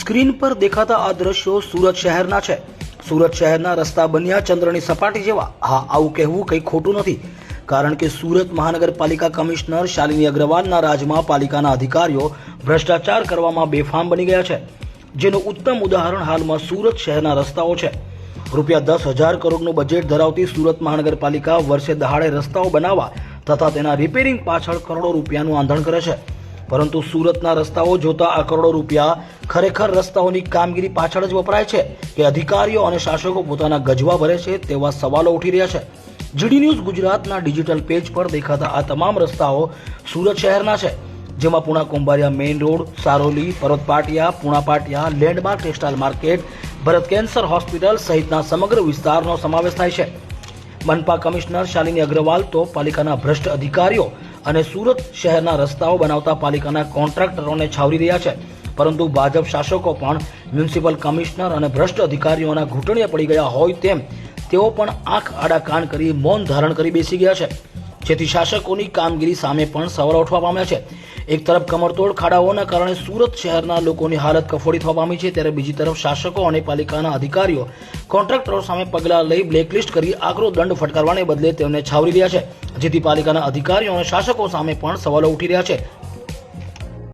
Screen પર દેખાતા આ દ્રશ્યો સુરત શહેરના છે. સુરત શહેરના રસ્તા બન્યા ચંદ્રની સપાટી જેવા. હા, આવું કહેવું કંઈ ખોટું નથી. કારણ કે સુરત મહાનગરપાલિકા કમિશનર શાલિની અગ્રવાલના રાજમાં પાલિકાના અધિકારીઓ ભ્રષ્ટાચાર કરવામાં બેફામ બની ગયા છે. જેનું ઉત્તમ ઉદાહરણ હાલમાં સુરત શહેરના રસ્તાઓ છે. રૂપિયા દસ હજાર કરોડનું બજેટ ધરાવતી સુરત મહાનગરપાલિકા વર્ષે દહાડે રસ્તાઓ બનાવવા તથા તેના રિપેરિંગ પાછળ કરોડો રૂપિયાનું આંધણ કરે છે. પરંતુ સુરતના રસ્તાઓ જોતા આ કરોડો રૂપિયા ખરેખર રસ્તાઓની કામગીરી પાછળ જ વપરાય છે કે અધિકારીઓ અને શાસકો પોતાના ગજવા ભરે છે તેવા સવાલો ઉઠી રહ્યા છે. જીડી ન્યૂઝ ગુજરાતના ડિજિટલ પેજ પર દેખાતા આ તમામ રસ્તાઓ સુરત શહેરના છે, જેમાં Puna Kumbhariya main road, Saroli Parvatpatiya Patiya, Puna Patiya, landmark textile market, Bharat cancer hospital સહિતના સમગ્ર વિસ્તારનો સમાવેશ થાય છે. મનપા કમિશનર શાલિની અગ્રવાલ તો પાલિકાના ભ્રષ્ટ અધિકારીઓ અને સુરત શહેરના રસ્તાઓ બનાવતા પાલિકાના કોન્ટ્રાક્ટરોને છાવરી રહ્યા છે. પરંતુ ભાજપ શાસકો પણ મ્યુનિસિપલ કમિશનર અને ભ્રષ્ટ અધિકારીઓના ઘૂંટણીએ પડી ગયા હોય તેમ તેઓ પણ આંખ આડા કાન કરી મૌન ધારણ કરી બેસી ગયા છે. જેથી શાસકોની કામગીરી સામે પણ સવાલો ઉઠવા પામ્યા છે. એક તરફ કમરતોડ ખાડાઓના કારણે સુરત શહેરના લોકોની હાલત કફોડી થવા પામી છે, ત્યારે બીજી તરફ શાસકો અને પાલિકાના અધિકારીઓ કોન્ટ્રાક્ટરો સામે પગલાં લઈ બ્લેકલિસ્ટ કરી આકરો દંડ ફટકારવાને બદલે તેમને છાવરી રહ્યા છે. જેથી પાલિકાના અધિકારીઓ અને શાસકો સામે પણ સવાલો ઉઠી રહ્યા છે.